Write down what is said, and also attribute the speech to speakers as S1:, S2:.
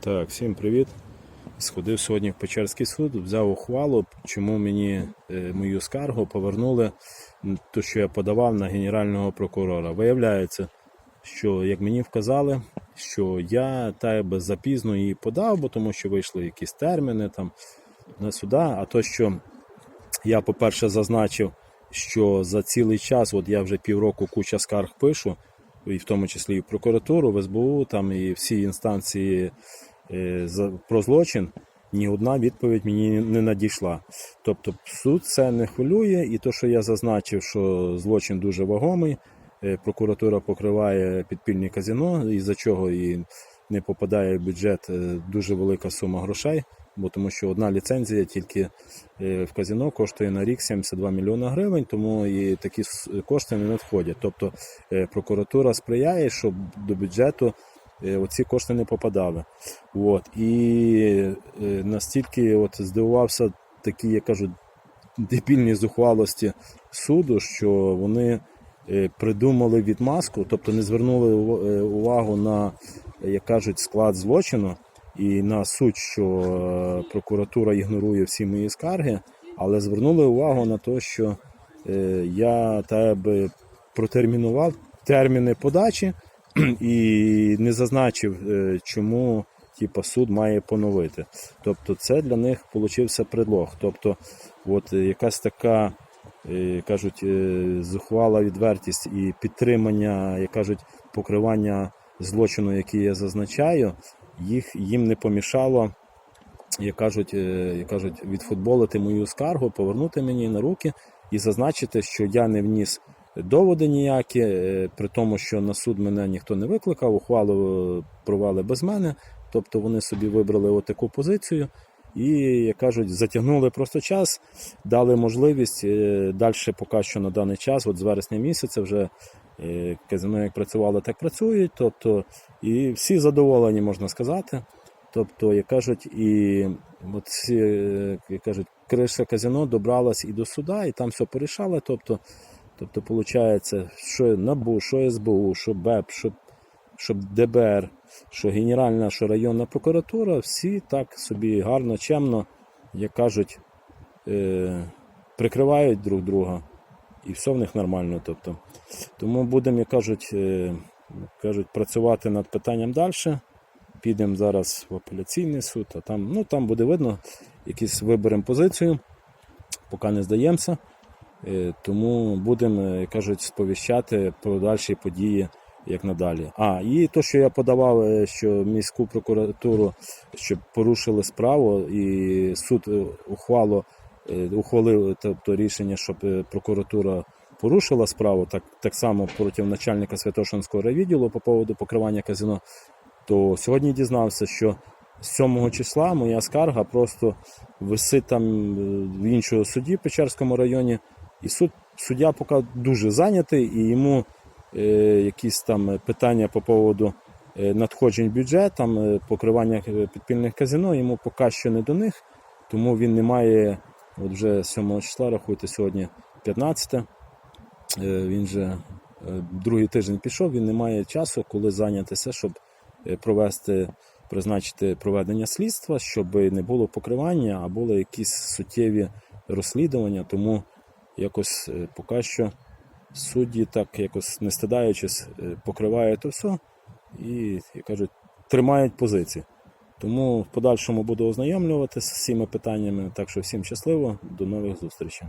S1: Так, всім привіт. Сходив сьогодні в Печерський суд, взяв ухвалу, чому мені е, мою скаргу повернули, ту, що я подавав на генерального прокурора. Виявляється, що як мені вказали, що я та би запізно її подав, бо тому що вийшли якісь терміни там на суда. А то, що я, по-перше, зазначив, що за цілий час, от я вже півроку куча скарг пишу, і в тому числі і прокуратуру, в СБУ, там і всі інстанції е, за- про злочин, ні одна відповідь мені не надійшла. Тобто суд це не хвилює, і то, що я зазначив, що злочин дуже вагомий, е, прокуратура покриває підпільні казино, із-за чого і не попадає в бюджет е, дуже велика сума грошей, бо тому що одна ліцензія тільки е, в казино коштує на рік 72 мільйони гривень, тому і такі кошти не надходять. Тобто е, прокуратура сприяє, щоб до бюджету оці кошти не попадали. От. І настільки от здивувався такі, як кажуть, дебільні зухвалості суду, що вони придумали відмазку, тобто не звернули увагу на, як кажуть, склад злочину і на суть, що е, прокуратура ігнорує всі мої скарги, але звернули увагу на те, що е, я тебе протермінував терміни подачі і не зазначив, е, чому типу, суд має поновити. Тобто це для них получився предлог. Тобто, от якась така, кажуть, зухвала відвертість і підтримання, як кажуть, покривання злочину, який я зазначаю, їх їм не помішало. Як кажуть, е, як кажуть, відфутболити мою скаргу, повернути мені на руки і зазначити, що я не вніс доводи ніякі, е, при тому, що на суд мене ніхто не викликав, ухвалу провали без мене. Тобто вони собі вибрали отаку позицію і, як кажуть, затягнули просто час, дали можливість далі поки що на даний час, от з вересня місяця, вже е, казино як працювало, так працюють. Тобто, і всі задоволені, можна сказати. Тобто, як кажуть, і от ці, е, як кажуть, криша казино добралась і до суда, і там все порішали. Тобто, тобто, виходить, що НАБУ, що СБУ, що БЕП, що, що ДБР, що Генеральна, що районна прокуратура, всі так собі гарно, чемно, як кажуть, е, прикривають друг друга, і все в них нормально. Тобто. Тому будемо, як кажуть, е, кажуть, працювати над питанням далі. Підемо зараз в апеляційний суд, а там, ну, там буде видно, якісь виберемо позицію, поки не здаємося. Е, Тому будемо, як кажуть, сповіщати про дальші події як надалі. А, і то, що я подавав, е, що міську прокуратуру, щоб порушили справу, і суд е, ухвало, е, ухвалив тобто, рішення, щоб прокуратура порушила справу, так, так само проти начальника Святошинського райвідділу по поводу покривання казино то сьогодні дізнався, що з 7 числа моя скарга просто висить там в іншому суді в Печерському районі, і суд, суддя поки дуже зайнятий, і йому якісь там питання по поводу е, надходжень в бюджет, там е, покривання е, підпільних казино, йому поки що не до них, тому він не має, от вже 7 числа, рахуйте, сьогодні 15, е, він же е, другий тиждень пішов, він не має часу, коли зайнятися, щоб е, провести, призначити проведення слідства, щоб не було покривання, а були якісь суттєві розслідування. Тому якось е, поки що судді так якось не стидаючись, е, покривають то все і, як кажуть, тримають позиції. Тому в подальшому буду ознайомлюватися з цими питаннями. Так що всім щасливо, до нових зустрічей.